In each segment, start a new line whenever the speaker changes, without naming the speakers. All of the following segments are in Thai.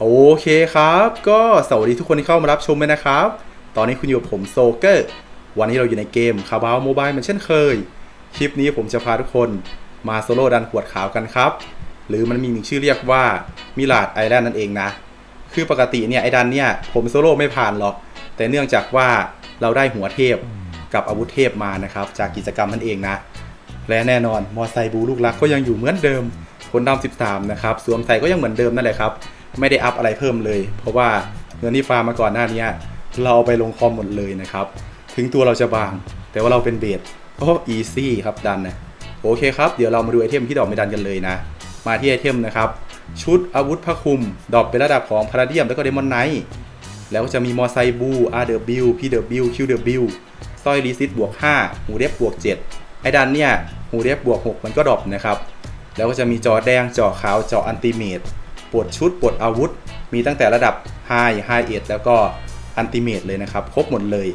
โอเคครับ ก็สวัสดีทุกคนที่เข้ามารับชมเลยนะครับ ตอนนี้คุณอยู่กับผมโซเกอร์ วันนี้เราอยู่ในเกมคาบาวโมบายเหมือนเช่นเคย คลิปนี้ผมจะพาทุกคนมาโซโล่ดันขวดขาวกันครับ หรือมันมีอีกชื่อเรียกว่ามิลาดไอแลนด์นั่นเองนะ คือปกติเนี่ยไอดันเนี่ยผมโซโล่ไม่ผ่านหรอก แต่เนื่องจากว่าเราได้หัวเทพกับอาวุธเทพมานะครับ จากกิจกรรมนั่นเองนะ และแน่นอนมอไซบูลูกรักก็ยังอยู่เหมือนเดิมคนดำ13นะครับสวมใส่ก็ยังเหมือนเดิมนั่นแหละครับ ไม่ได้อัพอะไรเพิ่มเลย เพราะว่าเงินที่ฟาร์มมาก่อนหน้านี้เราเอาไปลงคอมหมดเลยนะครับ ถึงตัวเราจะบาง แต่ว่าเราเป็นเบสโอ้อีซี่ครับดันนะโอเคครับ เดี๋ยวเรามาดูไอเทมที่ดอกไม่ดันกันเลยนะ มาที่ไอเทมนะครับ ชุดอาวุธพระคุม ดอกเป็นระดับของพาราเดียมแล้วก็เดมอนไนท์แล้วก็จะมีมอไซบู RW PW QW สร้อยรีซิตบวก5หูเรียบบวก 7 ไอดันเนี่ยหูเรียบบวก 6 มันก็ดรอปนะครับ แล้วก็จะมีจอแดงจอขาวจออันติเมต ปลดชุดปลดอาวุธ มีตั้งแต่ระดับ High High 8แล้วก็อันติเมตเลยนะครับ ครบหมดเลย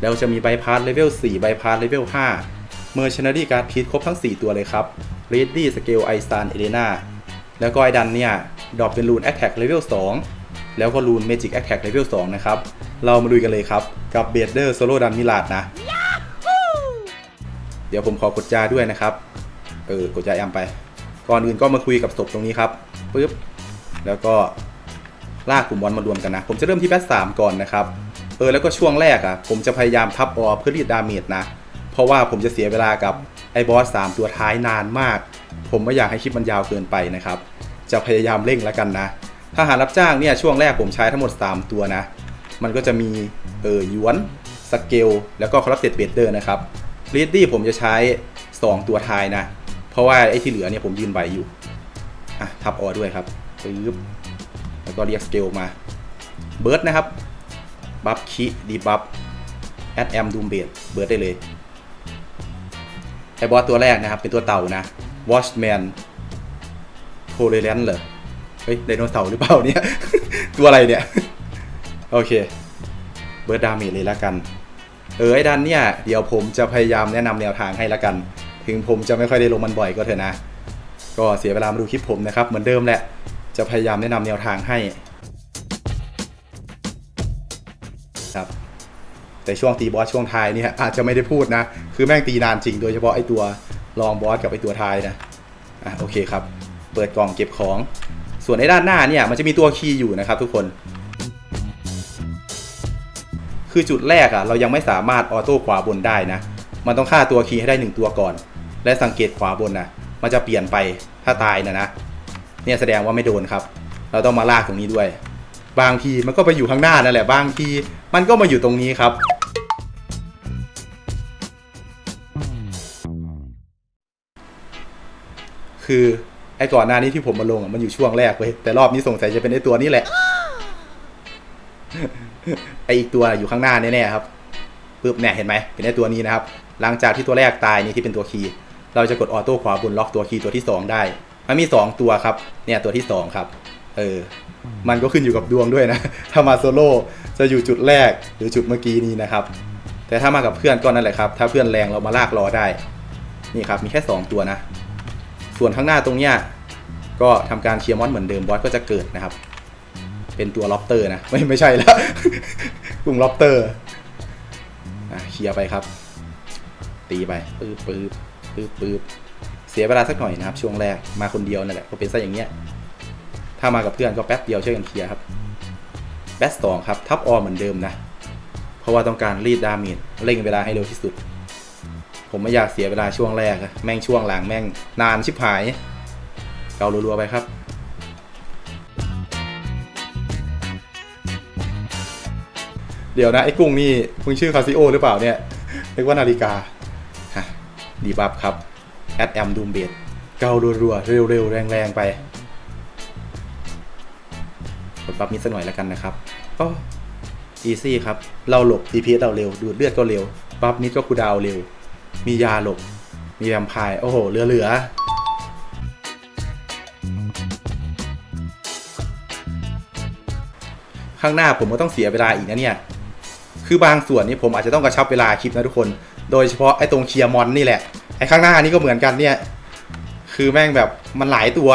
แล้วจะมีใบพาสเลเวล4ใบพาสเลเวล5เมอร์ช n น r y การ์ดพีทครบทั้ง 4 ตัวเลยครับ Ready Scale i s t a n Elena แล้วก็ไอดันเนี่ยดรอปเป็นรูน Attack Level 2แล้วก็รูน Magic Attack Level 2นะครับ เรามาดูกันเลยครับ กับเบเดอร์โซโลดันมิลาดนะ เดี๋ยวผมขอกดจาด้วยนะครับ เออกดจาแอมไป ก่อนอื่นก็มาคุยกับศพตรงนี้ครับปึ๊บ แล้วก็ลากกลุ่มบอลมารวมกันนะ ผมจะเริ่มที่แบทสามก่อนนะครับเออแล้วก็ช่วงแรกอะ่ะ ผมจะพยายามทับออเพื่อรีดดาเมจนะ เพราะว่าผมจะเสียเวลากับไอ้บอสสามตัวท้ายนานมาก ผมไม่อยากให้คลิปมันยาวเกินไปนะครับ จะพยายามเร่งแล้วกันนะถ้าหารรับจ้างเนี่ยช่วงแรกผมใช้ทั้งหมด 3 ตัวนะ มันก็จะมีเออหยวนสเกลแล้วก็คอรัปเต็ดเบเดอร์นะครับรีดดี้ผมจะใช้ 2 ตัวท้ายนะ เพราะว่าไอ้ที่เหลือเนี่ยผมยืนใบอยู่อะทับออด้วยครับ ปึ๊บแล้วก็เรียกสเกลมาเบิร์ดนะครับบัฟคิดีบัฟแอดแอมดูมเบดเบิร์ดได้เลยไอบอสตัวแรกนะครับ เป็นตัวเต่านะ Watchman โทเรเลนเหรอเฮ้ยไดโนเสาร์หรือเปล่าเนี่ย ตัวอะไรเนี่ย โอเค เบิร์ดดาเมจเลยละกัน เออไอ้ดันเนี่ย เดี๋ยวผมจะพยายามแนะนำแนวทางให้ละกัน ถึงผมจะไม่ค่อยได้ลงมันบ่อยก็เถอะนะ ก็เสียเวลามาดูคลิปผมนะครับ เหมือนเดิมแหละ จะพยายามแนะนำแนวทางให้ครับแต่ช่วงตีบอสช่วงท้ายเนี่ยอาจจะไม่ได้พูดนะ คือแม่งตีนานจริงโดยเฉพาะไอตัวรองบอสกับไอตัวท้ายนะอะโอเคครับ เปิดกล่องเก็บของ ส่วนในด้านหน้าเนี่ยมันจะมีตัวคีย์อยู่นะครับทุกคน คือจุดแรกอะเรายังไม่สามารถออโต้ขวาบนได้นะ มันต้องฆ่าตัวคีย์ให้ได้หนึ่งตัวก่อน และสังเกตขวาบนนะมันจะเปลี่ยนไปถ้าตายนะนะ เนี่ยแสดงว่าไม่โดนครับ เราต้องมาลากตรงนี้ด้วย บางทีมันก็ไปอยู่ข้างหน้านั่นแหละบางทีมันก็มาอยู่ตรงนี้ครับ คือไอ้ก่อนหน้านี้ที่ผมมาลงมันอยู่ช่วงแรกเว้ยแต่รอบนี้สงสัยจะเป็นไอ้ตัวนี้แหละไอ้อีกตัวอยู่ข้างหน้าแน่ๆครับปึ๊บเนี่ยเห็นไหมเป็นไอ้ตัวนี้นะครับ หลังจากที่ตัวแรกตายนี่ที่เป็นตัวคีย์เราจะกดออโต้ขวาบนล็อกตัวคีย์ตัวที่สองได้ มันมีสองตัวครับ เนี่ยตัวที่สองครับ เออ มันก็ขึ้นอยู่กับดวงด้วยนะ ถ้ามาโซโล่จะอยู่จุดแรกหรือจุดเมื่อกี้นี้นะครับ แต่ถ้ามากับเพื่อนก็นั่นแหละครับ ถ้าเพื่อนแรงเรามาลากรอได้ นี่ครับ มีแค่สองตัวนะ ส่วนข้างหน้าตรงเนี้ยก็ทำการเคลียร์มอนเหมือนเดิมบอสก็จะเกิดนะครับ เป็นตัวล็อบเตอร์นะ ไม่ไม่ใช่แล้วกลุ่มล็อบเตอร์อะเคลียร์ไปครับ ตีไปปื๊บปื๊บปื๊บปื๊บเสียเวลาสักหน่อยนะครับ ช่วงแรกมาคนเดียวนั่นแหละก็เป็นซะอย่างเงี้ยถ้ามากับเพื่อนก็แป๊บเดียวช่วยกันเคลียร์ครับแบสสองครับทับออเหมือนเดิมนะ เพราะว่าต้องการรีดดาเมจเร่งเวลาให้เร็วที่สุด ผมไม่อยากเสียเวลาช่วงแรกแม่งช่วงหลังแม่งนานชิบหาย เการัวๆไปครับเดี๋ยวนะ ไอ้กุ้งนี่มึงชื่อคาซิโอหรือเปล่าเนี่ยเรียกว่านาฬิกา ฮะ ดีบัฟครับ แอดแอมดูมเบดเการัวๆเร็วๆ แรงๆ ไปกดบัฟนิดสักหน่อยแล้วกันนะครับก็อีซี่ครับ เราหลบ DPS เราเร็ว ดูดเลือดก็เร็ว บัฟนิดก็คูดาวเร็ว มียาหลบ มีแวมไพร์โอ้โห เหลือเหลือข้างหน้าผมก็ต้องเสียเวลาอีกนะเนี่ย คือบางส่วนนี่ผมอาจจะต้องกระชับเวลาคลิปนะทุกคน โดยเฉพาะไอ้ตรงเคลียร์มอนนี่แหละ ไอ้ข้างหน้านี่ก็เหมือนกันเนี่ย คือแม่งแบบมันหลายตัว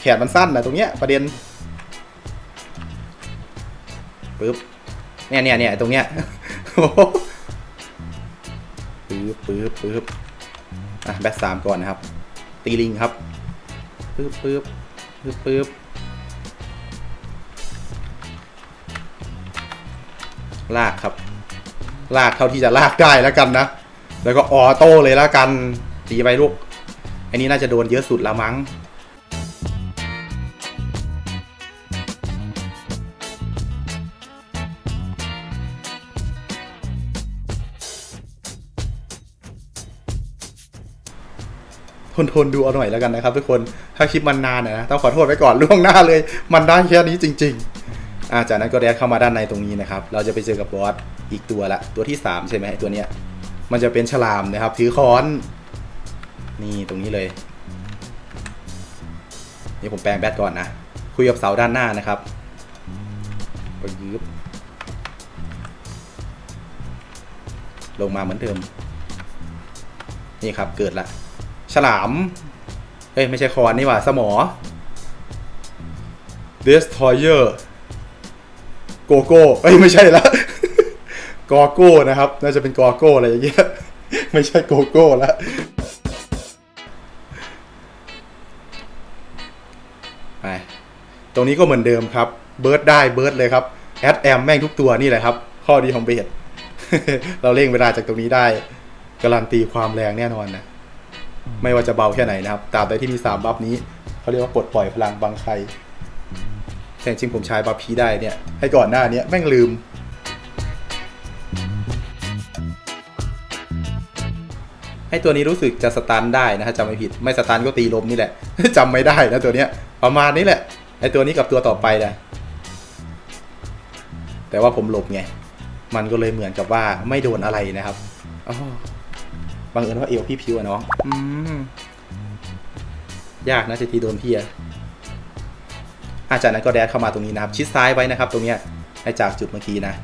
แขนมันสั้นนะตรงเนี้ยประเด็นปึ๊บเนี่ยเนี่ยเนี่ยตรงเนี้ยโอ้โหปึ๊บปึ๊บปึ๊บอะแบทสามก่อนนะครับ ตีลิงครับปึ๊บปึ๊บปึ๊บปึ๊บลากครับ ลากเท่าที่จะลากได้แล้วกันนะ แล้วก็ออโต้เลยล้วกันตีไปลูก อันนี้น่าจะโดนเยอะสุดละมั้งทนทนดูเอาหน่อยแล้วกันนะครับทุกคน ถ้าคลิปมันนานนะต้องขอโทษไว้ก่อนล่วงหน้าเลย มันได้แค่นี้จริงๆอาจากนั้นก็แดดเข้ามาด้านในตรงนี้นะครับ เราจะไปเจอกับบอสอีกตัวละ ตัวที่ 3 ใช่ไหมตัวเนี้ย มันจะเป็นฉลามนะครับ ถือค้อน นี่ตรงนี้เลย นี่ผมแปลงแบตก่อนนะ คุยกับเสาด้านหน้านะครับปยืบลงมาเหมือนเดิม นี่ครับเกิดละ ฉลามเอ้ย ไม่ใช่คอนนี่หว่า สมอ Destroyer โกโก้ เอ้ย ไม่ใช่ละ กอโก้นะครับ น่าจะเป็นกอโก้อะไรอย่างเงี้ย ไม่ใช่โกโก้ละไปตรงนี้ก็เหมือนเดิมครับ เบิร์ดได้เบิร์ดเลยครับ แอดแอมแม่งทุกตัวนี่แหละครับ ข้อดีของเบสเราเร่งเวลาจากตรงนี้ได้ การันตีความแรงแน่นอนนะ ไม่ว่าจะเบาแค่ไหนนะครับ ตราบใดที่มี 3 บัฟนี้ เขาเรียกว่าปลดปล่อยพลังบางใครแต่จริงผมใช้บัฟพีได้เนี่ย ให้ก่อนหน้านี้แม่งลืม ตัวนี้รู้สึกจะสตันได้นะถ้าจำไม่ผิดไม่สตันก็ตีลมนี่แหละจำไม่ได้นะตัวเนี้ยประมาณนี้แหละไอตัวนี้กับตัวต่อไปนะแต่ว่าผมหลบไงมันก็เลยเหมือนกับว่าไม่โดนอะไรนะครับอ๋อบังเอิญว่าเอวพี่พิวอะน้องยากนะจะตีโดนพี่อะอาจากนั้นก็แดดเข้ามาตรงนี้นะครับ ชิดซ้ายไว้นะครับ ตรงเนี้ยให้จากจุดเมื่อกี้นะ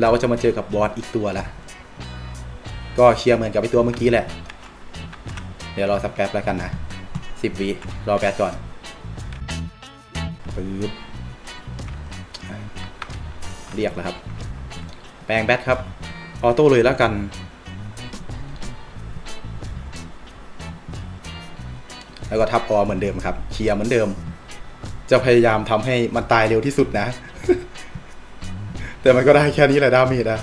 เราก็จะมาเจอกับบอสอีกตัวละ ก็เคลียร์เหมือนกับไอตัวเมื่อกี้แหละ เดี๋ยวรอสักแป๊บแล้วกันนะสิบวิรอแป๊บก่อนปึ๊บเรียกแล้วครับ แปลงแบทครับ ออโต้เลยแล้วกัน แล้วก็ทับออเหมือนเดิมครับ เคลียร์เหมือนเดิม จะพยายามทำให้มันตายเร็วที่สุดนะ แต่มันก็ได้แค่นี้แหละดาเมจนะ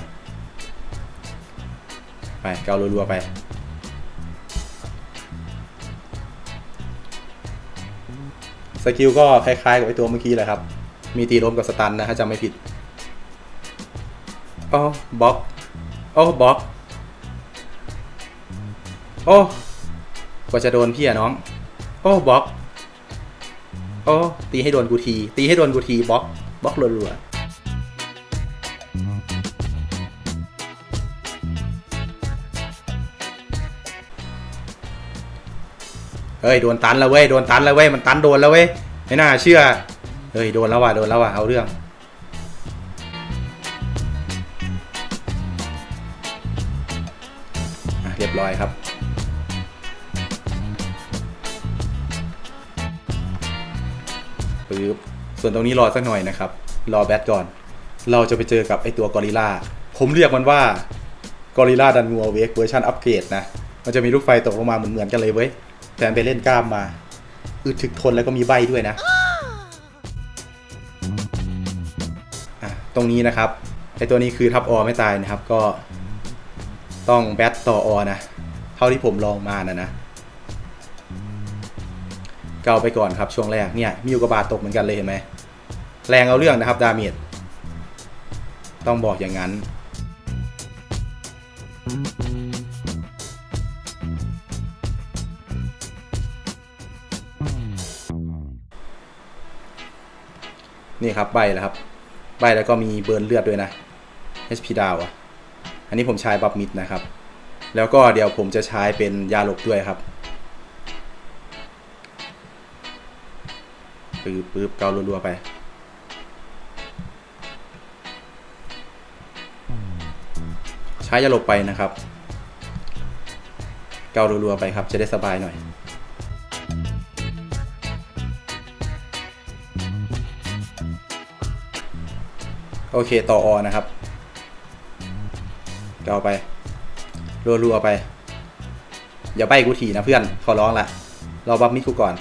ไป เการัวๆไป สกิลก็คล้ายๆกับไอตัวเมื่อกี้แหละครับ มีตีลมกับสตันนะถ้าจำไม่ผิดอ๋อบล็อกโอ้บล็อกโอ้กว่าจะโดนพี่อะน้อง โอ้บล็อกโอ้ตีให้โดนกูที ตีให้โดนกูทีบล็อกบล็อกรัวๆ เฮ้ยโดนตันแล้วเว้ยโดนตันแล้วเว้ยมันตันโดนแล้วเว้ยไม่น่าเชื่อเฮ้ยโดนแล้วว่ะโดนแล้วว่ะเอาเรื่องอะเรียบร้อยครับปึ๊บส่วนตรงนี้รอสักหน่อยนะครับ รอแบทก่อน เราจะไปเจอกับไอตัวกอริลลาผมเรียกมันว่ากอริลลาดันงัวเวกเวอร์ชันอัปเกรดนะ มันจะมีลูกไฟตกลงมาเหมือนๆกันเลยเว้ย แต่มันไปเล่นกล้ามมาอึดถึกทนแล้วก็มีใบด้วยนะอะตรงนี้นะครับไอตัวนี้คือทับออไม่ตายนะครับก็ ต้องแบทต่ออนะ เท่าที่ผมลองมานะนะ เกาไปก่อนครับช่วงแรกเนี่ยมีอุกบาตตกเหมือนกันเลยเห็นไหมแรงเอาเรื่องนะครับดาเมจต้องบอกอย่างนั้น นี่ครับใบแล้วครับ ใบแล้วก็มีเบิร์นเลือดด้วยนะ HP ดาวอะอันนี้ผมใช้บัฟมิดนะครับ แล้วก็เดี๋ยวผมจะใช้เป็นยาหลบด้วยครับปื๊บปื๊บเการัวๆไป ใช้ยาหลบไปนะครับ เการัวๆไปครับ จะได้สบายหน่อย โอเคต่ออนะครับเกาไปรัวๆไป อย่าใบกูทีนะเพื่อนขอร้องละเรอบัฟมิดกูก่อน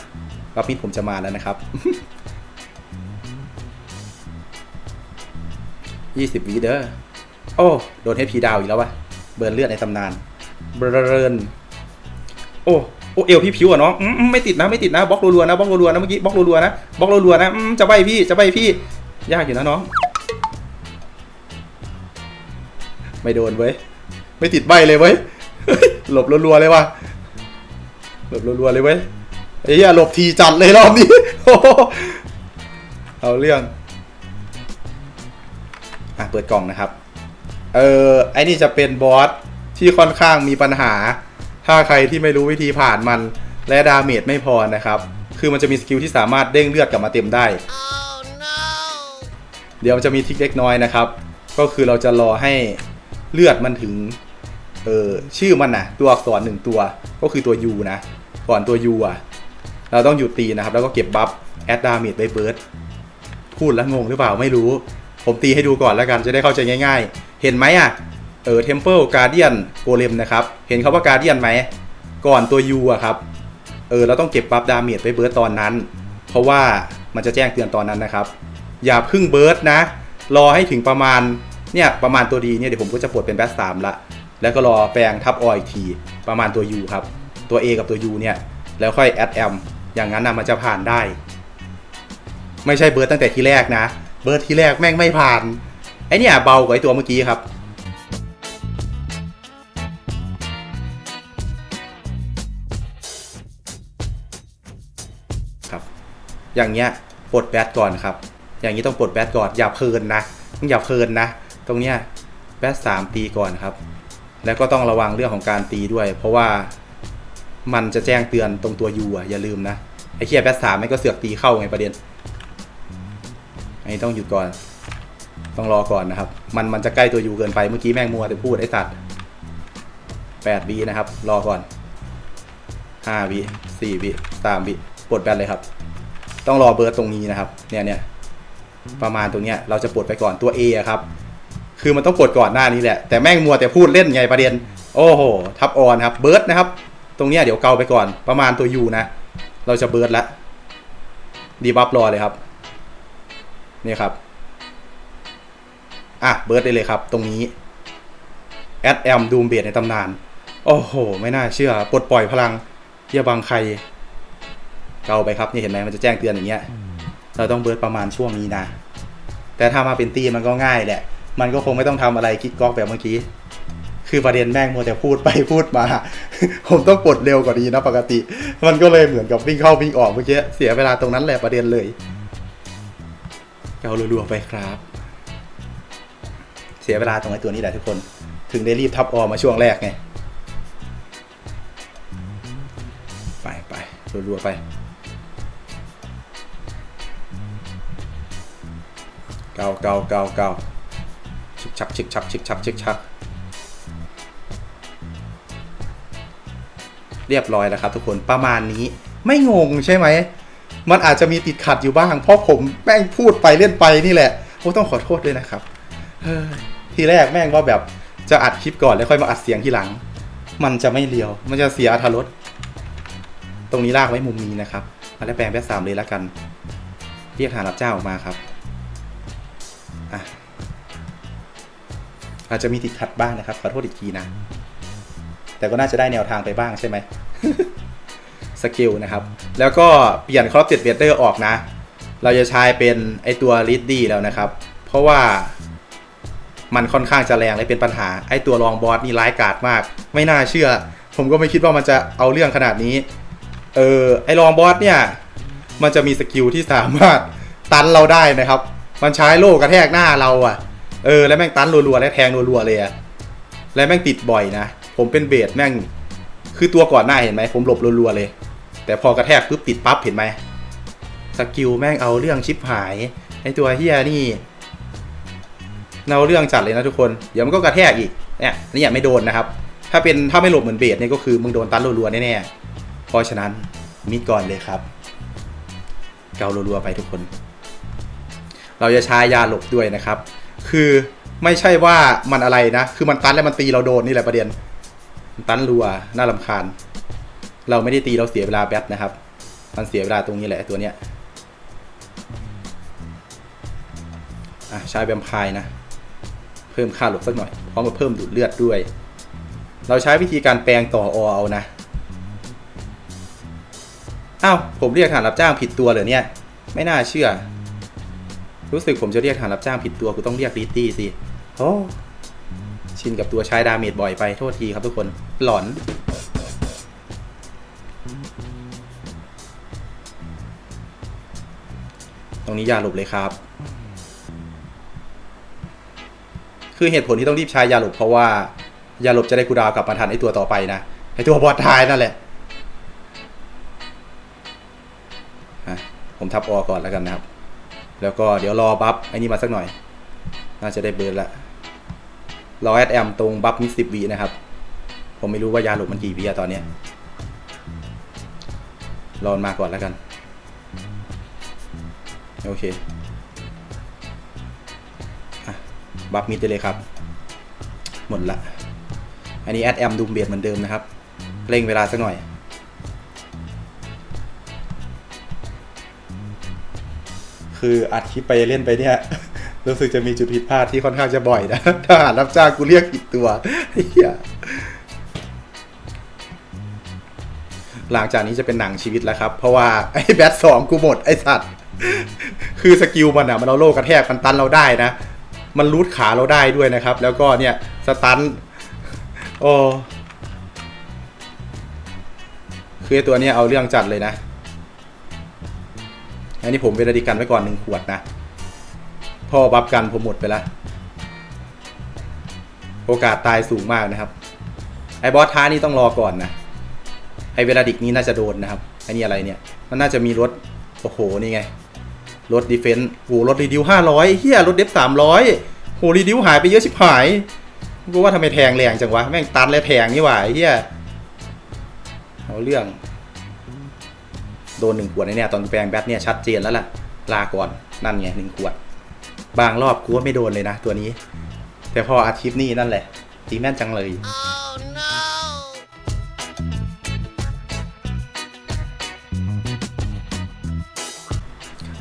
บัฟมิดผมจะมาแล้วนะครับยี่สิบวิเด้อโอ้ โดนเฮพีดาวอีกแล้ววะเบิร์นเลือดในตำนานเบิร์นโอ้โอ้เอวพี่ผิวอะน้องไม่ติดนะไม่ติดนะบล็อกรัวๆนะบล็อกรัวๆนะเมื่อกี้บล็อกรัวๆนะบล็อกรัวๆนะจะใบพี่จะใบพี่ ยากอยู่นะน้อง ไม่โดนเว้ย ไม่ติดใบเลยเว้ย หลบรัวๆเลยว่ะ หลบรัวๆเลยเว้ยไอ้เหี้ยหลบทีจัดเลยรอบนี้โอ้โหเอาเรื่อง อะเปิดกล่องนะครับ เออไอ้นี่จะเป็นบอสที่ค่อนข้างมีปัญหา ถ้าใครที่ไม่รู้วิธีผ่านมัน และดาเมจไม่พอนะครับ คือมันจะมีสกิลที่สามารถเด้งเลือดกลับมาเต็มได้เดี๋ยวมันจะมีทริกเล็กน้อยนะครับ ก็คือเราจะรอให้ เลือดมันถึงเออชื่อมันนะตัวอักษรหนึ่งตัวก็คือตัว U นะ ก่อนตัว U อะ เราต้องหยุดตีนะครับ แล้วก็เก็บบัฟแอดดาเมจไว้เบิร์ดพูดแล้วงงหรือเปล่าไม่รู้ ผมตีให้ดูก่อนแล้วกันจะได้เข้าใจง่ายๆ เห็นไหมอะ เออ Temple Guardian Golem นะครับ เห็นเขาว่า Guardian ไหม ก่อนตัว U อะครับ เออเราต้องเก็บบัฟดาเมจไว้เบิร์ดตอนนั้น เพราะว่ามันจะแจ้งเตือนตอนนั้นนะครับ อย่าพึ่งเบิร์ดนะ รอให้ถึงประมาณ เนี่ยประมาณตัวดีเนี่ยเดี๋ยวผมก็จะปลดเป็นแบสสามละ แล้วก็รอแปลงทับออีกที ประมาณตัว U ครับ ตัว A กับตัว U เนี่ย แล้วค่อยแอดแอมอย่างนั้นนะมันจะผ่านได้ ไม่ใช่เบิร์ดตั้งแต่ที่แรกนะ เบิร์ดที่แรกแม่งไม่ผ่าน ไอเนี่ยเบากว่าไอตัวเมื่อกี้ครับครับ อย่างเงี้ยปลดแบตก่อนครับ อย่างนี้ต้องปลดแบตก่อนอย่าเพลินนะต้องอย่าเพลินนะ ตรงเนี้ยแบตสามตีก่อนครับ แล้วก็ต้องระวังเรื่องของการตีด้วย เพราะว่ามันจะแจ้งเตือนตรงตัวยูอะอย่าลืมนะไอ้เคียแบตสามมันก็เสือกตีเข้าไงประเด็นอันนี้ต้องหยุดก่อน ต้องรอก่อนนะครับ มันมันจะใกล้ตัวยูเกินไปเมื่อกี้แม่งมัวแต่พูดไอ้สัตว์แปดวินะครับ รอก่อนห้าวิสี่วิสามวิปลดแบตเลยครับ ต้องรอเบิร์ตตรงนี้นะครับ เนี่ยเนี่ย ประมาณตรงเนี้ยเราจะปลดไปก่อนตัว A อะครับ คือมันต้องปลดก่อนหน้านี้แหละ แต่แม่งมัวแต่พูดเล่นไงประเด็น โอ้โห ทับออนครับ เบิร์ดนะครับ ตรงเนี้ยเดี๋ยวเกาไปก่อน ประมาณตัว U นะ เราจะเบิร์ดแล้วดีบัฟรอเลยครับ นี่ครับ อะ เบิร์ดได้เลยครับ ตรงนี้แอดแอมดูมเบดในตำนาน โอ้โห ไม่น่าเชื่อ ปลดปล่อยพลังเยี่ยบังใคร เกาไปครับ นี่เห็นไหมมันจะแจ้งเตือนอย่างเงี้ย เราต้องเบิร์ดประมาณช่วงนี้นะ แต่ถ้ามาเป็นตีมันก็ง่ายแหละ มันก็คงไม่ต้องทำอะไรกิ๊กก๊อกแบบเมื่อกี้ คือประเด็นแม่งมัวแต่พูดไปพูดมา ผมต้องปลดเร็วกว่านี้นะปกติ มันก็เลยเหมือนกับวิ่งเข้าวิ่งออกเมื่อกี้เสียเวลาตรงนั้นแหละประเด็นเลยเการัวๆไปครับ เสียเวลาตรงไอ้ตัวนี้แหละทุกคน ถึงได้รีบทับออมาช่วงแรกไง ไปไปรัวๆไป เกาเกาเกาเกาชิกชักชิกชักชิกชักชิกชักเรียบร้อยแล้วครับทุกคนประมาณนี้ไม่งงใช่ไหม มันอาจจะมีติดขัดอยู่บ้าง เพราะผมแม่งพูดไปเล่นไปนี่แหละผมต้องขอโทษด้วยนะครับเฮ้ยทีแรกแม่งว่าแบบจะอัดคลิปก่อนแล้วค่อยมาอัดเสียงทีหลัง มันจะไม่เลียว มันจะเสียอรรถรสตรงนี้ลากไว้มุมนี้นะครับ มาแล้วแปลงแบทสามเลยแล้วกัน เรียกหารับเจ้าออกมาครับ อะอาจจะมีติดขัดบ้างนะครับขอโทษอีกทีนะ แต่ก็น่าจะได้แนวทางไปบ้างใช่ไหมสกิลนะครับ แล้วก็เปลี่ยนครอปเจ็ดเวเตอร์ออกนะ เราจะใช้เป็นไอตัวลิดดี้แล้วนะครับ เพราะว่ามันค่อนข้างจะแรงและเป็นปัญหา ไอตัวรองบอสนี่ร้ายกาจมาก ไม่น่าเชื่อ ผมก็ไม่คิดว่ามันจะเอาเรื่องขนาดนี้ เออไอรองบอสเนี่ย มันจะมีสกิลที่สามารถตันเราได้นะครับ มันใช้โล่กระแทกหน้าเราอะ่ะ เออแล้วแม่งตันรัวๆและแทงรัวๆเลยอะและแม่งติดบ่อยนะ ผมเป็นเบสแม่ง คือตัวก่อนหน้าเห็นไหมผมหลบรัวๆเลย แต่พอกระแทกปุ๊บติดปั๊บเห็นไหมสกิลแม่งเอาเรื่องชิปหายไอตัวเฮียนี่เอาเรื่องจัดเลยนะทุกคน เดี๋ยวมันก็กระแทกอีก เนี่ยนี่ยไม่โดนนะครับ ถ้าเป็นถ้าไม่หลบเหมือนเบสเนี่ยก็คือมึงโดนตันรัวๆแน่ๆเพราะฉะนั้นมิดก่อนเลยครับ เการัวๆไปทุกคน เราจะใช้ยาหลบด้วยนะครับ คือไม่ใช่ว่ามันอะไรนะ คือมันตันแล้วมันตีเราโดนนี่แหละประเด็นมันตันรัวน่าลำคาญ เราไม่ได้ตีเราเสียเวลาแบทนะครับ มันเสียเวลาตรงนี้แหละตัวเนี้ยอะใช้แวมไพร์นะ เพิ่มค่าหลบสักหน่อยพร้อมกับเพิ่มดูดเลือดด้วย เราใช้วิธีการแปลงต่ออเอานะอ้าวผมเรียกฐานรับจ้างผิดตัวเหรอเนี่ย ไม่น่าเชื่อ รู้สึกผมจะเรียกฐานรับจ้างผิดตัวกูต้องเรียกลิตตี้สิโอ้ชินกับตัวใช้ดาเมจบ่อยไปโทษทีครับทุกคน หลอน ตรงนี้อย่าหลบเลยครับ คือเหตุผลที่ต้องรีบใช้ยาหลบเพราะว่ายาหลบจะได้คูดาวกลับมาทันไอตัวต่อไปนะไอตัวบอดทายนั่นแหละอะผมทับออก่อนแล้วกันนะครับ แล้วก็เดี๋ยวรอบัฟไอ้นี่มาสักหน่อย น่าจะได้เบิร์นละรอแอดแอมตรงบัฟมิดสิบวีนะครับ ผมไม่รู้ว่ายาหลบมันกี่วีอะตอนเนี้ยรอนมาก่อนแล้วกัน โอเคบัฟมิดได้เลยครับ หมดละ อันนี้แอดแอมดูมเบียดเหมือนเดิมนะครับ เร่งเวลาสักหน่อย คืออัดคลิปไปเล่นไปเนี่ยรู้สึกจะมีจุดผิดพลาดที่ค่อนข้างจะบ่อยนะทหารรับจ้างกูเรียกผิดตัวเฮียหลังจากนี้จะเป็นหนังชีวิตแล้วครับ เพราะว่าไอ้แบทสองกูหมดไอ้สัตว์ คือสกิลมันอะมันเอาโลกกระแทกมันตันเราได้นะ มันรูดขาเราได้ด้วยนะครับ แล้วก็เนี่ยสตันโอ้คือตัวเนี้ยเอาเรื่องจัดเลยนะ อันนี้ผมเวลาดีกันไว้ก่อนหนึ่งขวดนะ พ่อบัฟกันผมหมดไปแล้ว โอกาสตายสูงมากนะครับ ไอ้บอสท้านี่ต้องรอก่อนนะ ไอ้เวลาดิกนี้น่าจะโดนนะครับไอ้นี่อะไรเนี่ย มันน่าจะมีรถ โอ้โห นี่ไง รถดีเฟนต์โหรถรีดิวห้าร้อยเฮียรถเดฟสามร้อยโหรีดิวหายไปเยอะชิบหายกูว่าทำไมแทงแรงจังวะ แม่งตันและแทงนี่หว่าเฮียเอาเรื่อง โดนหนึ่งขวดในเนี่ยตอนแปลงแบทเนี่ยชัดเจนแล้วล่ะลาก่อนนั่นไงหนึ่งขวด บางรอบกูว่าไม่โดนเลยนะ ตัวนี้ แต่พออาทิตย์นี้นั่นแหละ ตีแม่นจังเลย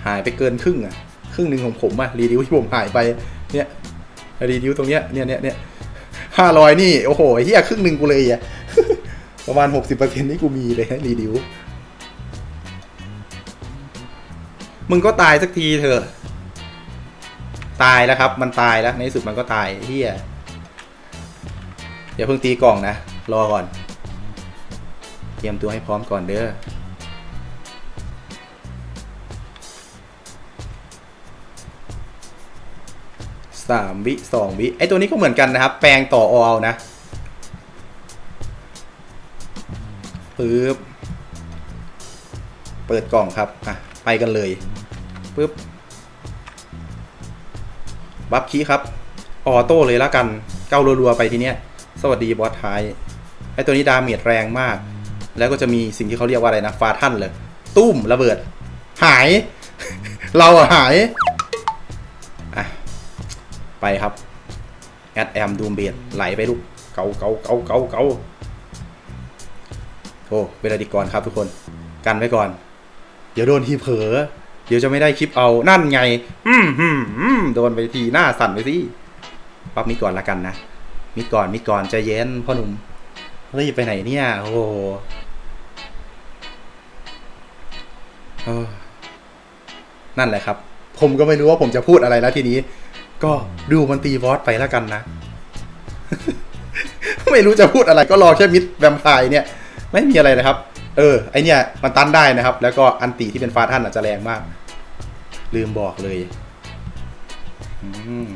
หายไปเกินครึ่งอะ ครึ่งหนึ่งของผมอะรีดิวที่ผมหายไปเนี่ยรีดิวตรงเนี้ยเนี่ยเนี่ยเนี่ยห้าร้อยนี่ โอ้โหเฮียครึ่งหนึ่งกูเลยอะประมาณหกสิบเปอร์เซ็นต์นี่กูมีเลยนะรีดิว มึงก็ตายสักทีเถอะ ตายแล้วครับ มันตายแล้วในที่สุดมันก็ตายเฮียอย่าเพิ่งตีกล่องนะ รอก่อน เตรียมตัวให้พร้อมก่อนเด้อสามวิสองวิ ไอตัวนี้ก็เหมือนกันนะครับ แปลงต่อเอานะปึ๊บ เปิดกล่องครับ อะ ไปกันเลย ปึ๊บบัฟคีครับ ออโต้เลยละกัน เก้ารัวๆไปทีเนี้ย สวัสดีบอสท้าย ไอตัวนี้ดาเมจแรงมาก แล้วก็จะมีสิ่งที่เขาเรียกว่าอะไรนะ ฟาท่านเลย ตุ้มระเบิด หาย เราอะหาย อะ ไปครับ แอดแอมดูมเบียดไหลไปลูก เกาเกาเกาเกาเกาโอ้เวลาดีก่อนครับทุกคน กันไว้ก่อน เดี๋ยวโดนทีเผลอ เดี๋ยวจะไม่ได้คลิปเอานั่นไง อืมอืมอืมโดนไปทีหน้าสั่นไปสิปั๊บมิดก่อนละกันนะมิดก่อนมิดก่อนใจเย็นพ่อหนุ่มรีบไปไหนเนี่ยโอ้โหนั่นแหละครับ ผมก็ไม่รู้ว่าผมจะพูดอะไรแล้วทีนี้ ก็ดูมันตีบอสไปแล้วกันนะ ไม่รู้จะพูดอะไรก็รอแค่มิดแวมไพร์เนี่ย ไม่มีอะไรนะครับ เออ ไอเนี่ยมันตันได้นะครับ แล้วก็อันติที่เป็นฟาท่านอาจจะแรงมาก ลืมบอกเลยม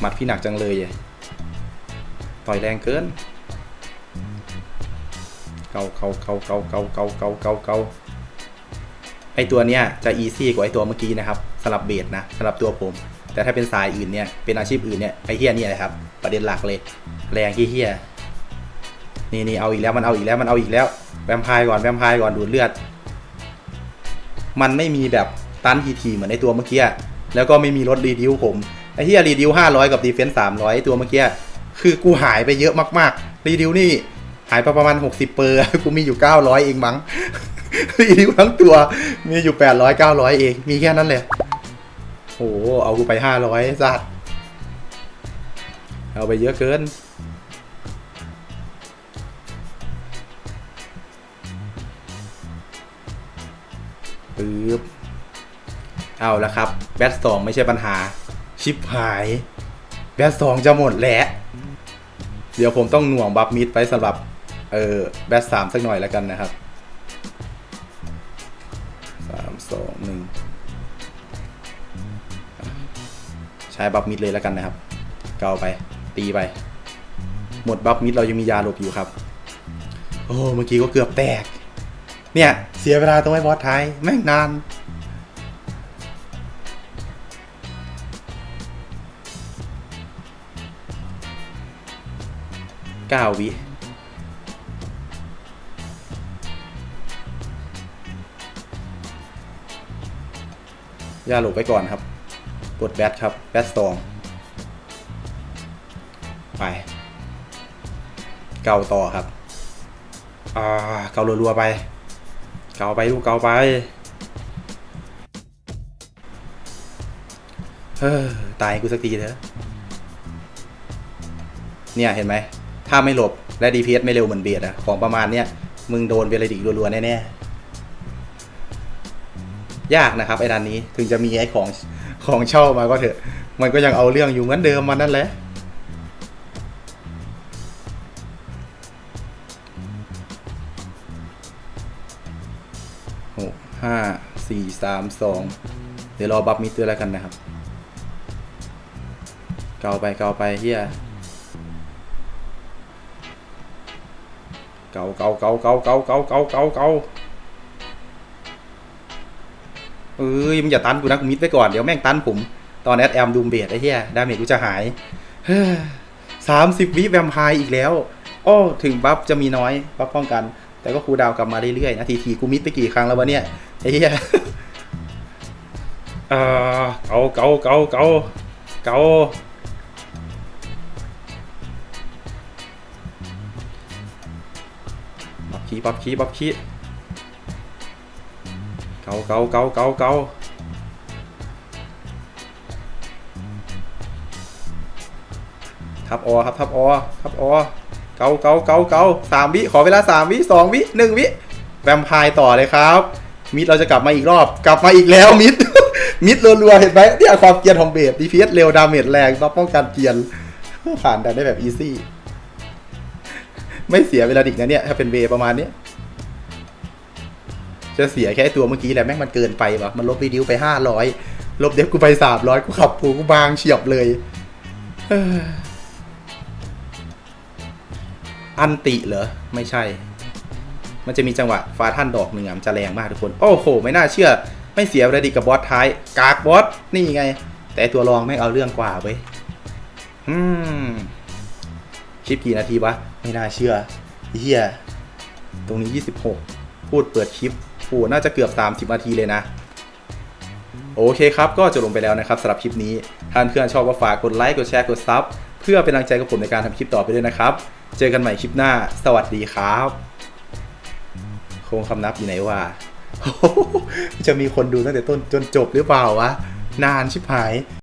หมัดพี่หนักจังเลยต่อยแรงเกิน เกาเกาเกาเกาเกาเกาเกาเกาเกาไอตัวเนี้ยจะอีซี่กว่าไอตัวเมื่อกี้นะครับสำหรับเบสนะสำหรับตัวผม แต่ถ้าเป็นสายอื่นเนี่ยเป็นอาชีพอื่นเนี่ยไอเฮียนี่ยนะครับ ประเด็นหลักเลย แรงที่เฮียนี่นี่เอาอีกแล้วมันเอาอีกแล้วมันเอาอีกแล้วแวมพร์ก่อนแวมพร์ก่อนดูดเลือด มันไม่มีแบบ ตันทีทีๆเหมือนในตัวเมื่อกี้แล้วก็ไม่มีรถรีดิวผมไอ้เฮียรีดิวห้าร้อยกับดีเฟนส์สามร้อยตัวเมื่อกี้คือกูหายไปเยอะมากๆรีดิวนี่หายไปประมาณหกสิบเปอร์กูมีอยู่เก้าร้อยเองมั้งรีดิวทั้งตัวมีอยู่แปดร้อยเก้าร้อยเอง มีแค่นั้นเลยโอ้เอากูไปห้าร้อยสัตว์เอาไปเยอะเกิน ปึ๊บ เอาละครับ แบทสองไม่ใช่ปัญหา ชิปหาย แบทสองจะหมดแล้ว เดี๋ยวผมต้องหน่วงบัฟมิดไปสำหรับ เออแบทสามสักหน่อยแล้วกันนะครับสามสองหนึ่งใช้บัฟมิดเลยแล้วกันนะครับ เกาไป ตีไป หมดบัฟมิดเรายังมียาหลบอยู่ครับ โอ้เมื่อกี้ก็เกือบแตก เนี่ย เสียเวลาตรงไอ้บอสท้ายแม่งนาน เก้าวิย่าหลบไปก่อนครับ กดแบทครับ แบทสอง ไป เกาต่อครับ อ่า เการัวๆไป เกาไปลูกเกาไปเฮ้อตายกูสักทีเถอะเนี่ย เห็นไหม ถ้าไม่หลบและ DPS ไม่เร็วเหมือนเบียดอะของประมาณเนี้ยมึงโดนเวลดิกรัวๆแน่ๆ ยากนะครับไอ้ด้านนี้ถึงจะมีไอ้ของของเช่ามาก็เถอะ มันก็ยังเอาเรื่องอยู่เหมือนเดิมมันนั่นแหละหกห้าสี่สามสองเดี๋ยวรอบัฟมิดด้วยแล้วกันนะครับ เกาไปเกาไปเฮีย เกาเกาเกาเกาเกาเกาเกาเกาเกาเอ้ยมึงอย่าตันกูนะกูมิดไว้ก่อนเดี๋ยวแม่งตันผม ตอนแอดแอมดูมเบดไอ้เหี้ยดาเมจกูจะหายสามสิบวิแวมไพร์อีกแล้วโอ้ถึงบัฟจะมีน้อยบัฟป้องกัน แต่ก็คูดาวกลับมาเรื่อยๆนะทีทีกูมิดไปกี่ครั้งแล้ววะเนี่ยไอ้เหี้ยเออเกาเกาเกาเกาเกา ขี้บัฟขี้บัฟขี้เกาเกาเกาเกาเกาทับอครับทับอทับอเกาเกาเกาเกาสามวิขอเวลาสามวิสองวิหนึ่งวิแวมพร์ต่อเลยครับ มิดเราจะกลับมาอีกรอบกลับมาอีกแล้วมิด มิดรัวๆเห็นไหมเนี่ยความเกียนของเบสดีพีเอสเร็วดาเมจแรงต้องป้องกันเกียนผ่านได้แบบอีซี่ ไม่เสียเวลาดิกนะเนี่ย ถ้าเป็นเวประมาณเนี้ยจะเสียแค่ตัวเมื่อกี้แหละแม่งมันเกินไปวะมันลบรีดิวไปห้าร้อยลบเด็บกูไปสามร้อยกูขับผูกูบางเฉียบเลยอันติเหรอ ไม่ใช่ มันจะมีจังหวะฟ้าท่านดอกหนึ่งอะมันจะแรงมากทุกคน โอ้โห ไม่น่าเชื่อ ไม่เสียเวลาดิกับบอสท้าย กากบอส นี่ไง แต่ตัวรองแม่งเอาเรื่องกว่าเว้ยอืมคลิปกี่นาทีวะ ไม่น่าเชื่อเฮียตรงนี้ 26 พูดเปิดคลิปโอ้น่าจะเกือบ 30นาทีเลยนะ โอเคครับ ก็จบลงไปแล้วนะครับสำหรับคลิปนี้ ท่านเพื่อนชอบก็ฝากกดไลค์ กดแชร์ กดซับ เพื่อเป็นกำลังใจกับผมในการทำคลิปต่อไปด้วยนะครับ เจอกันใหม่คลิปหน้า สวัสดีครับ โคงคำนับอยู่ไหนวะ จะมีคนดูตั้งแต่ต้นจนจบหรือเปล่าวะ นานชิบหาย